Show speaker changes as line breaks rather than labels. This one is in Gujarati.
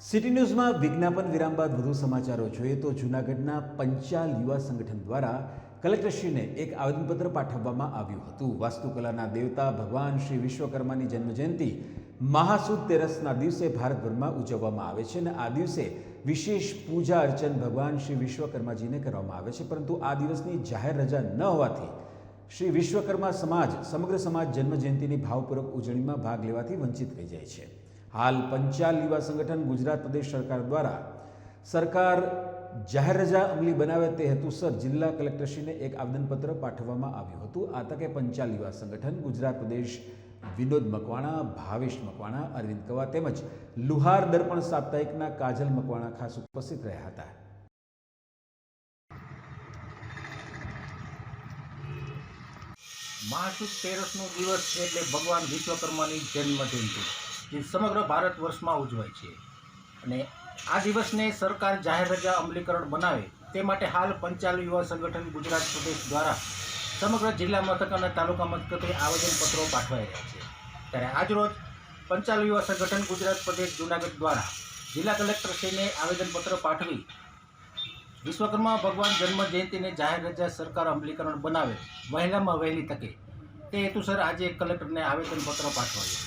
સિટી ન્યૂઝમાં વિજ્ઞાપન વિરામ બાદ વધુ સમાચારો જોઈએ તો જૂનાગઢના પંચાલ યુવા સંગઠન દ્વારા કલેક્ટરશ્રીને એક આવેદનપત્ર પાઠવવામાં આવ્યું હતું. વાસ્તુકલાના દેવતા ભગવાન શ્રી વિશ્વકર્માની જન્મજયંતિ મહાસુદ તેરસના દિવસે ભારતભરમાં ઉજવવામાં આવે છે અને આ દિવસે વિશેષ પૂજા અર્ચન ભગવાન શ્રી વિશ્વકર્માજીને કરવામાં આવે છે. પરંતુ આ દિવસની જાહેર રજા ન હોવાથી શ્રી વિશ્વકર્મા સમાજ સમગ્ર સમાજ જન્મજયંતિની ભાવપૂર્વક ઉજવણીમાં ભાગ લેવાથી વંચિત રહી જાય છે. હાલ પંચાલ યુવા સંગઠન ગુજરાત પ્રદેશ સરકાર દ્વારા સરકાર જાહેર રજા અમલી બનાવે તે હેતુસર જિલ્લા કલેક્ટરશ્રીને એક આવેદનપત્ર પાઠવવામાં આવ્યું હતું. આ તકે પંચાલ યુવા સંગઠન ગુજરાત પ્રદેશ વિનોદ મકવાણા, ભાવેશ મકવાણા, અરવિંદ કવા તેમજ લુહાર દર્પણ સાપ્તાહિકના કાજલ મકવાણા ખાસ ઉપસ્થિત રહ્યા હતા.
મહાસુદ તેરસનો દિવસ છે એટલે ભગવાન વિશ્વકર્માની જન્મ જયંતિ જે સમગ્ર ભારત વર્ષમાં ઉજવાય છે. અને આ દિવસને સરકાર જાહેર રજા અમલીકરણ બનાવે તે માટે હાલ પંચાલ યુવા સંગઠન ગુજરાત પ્રદેશ દ્વારા સમગ્ર જિલ્લા મથક અને તાલુકા મથકે આવેદનપત્રો પાઠવાઈ રહ્યા છે. ત્યારે આજરોજ પંચાલ યુવા સંગઠન ગુજરાત પ્રદેશ જૂનાગઢ દ્વારા જિલ્લા કલેક્ટરશ્રીને આવેદનપત્ર પાઠવી વિશ્વકર્મા ભગવાન જન્મ જયંતિને જાહેર રજા સરકાર અમલીકરણ બનાવે વહેલામાં વહેલી તકે. તે હેતુસર આજે કલેક્ટરને આવેદનપત્ર પાઠવાયું.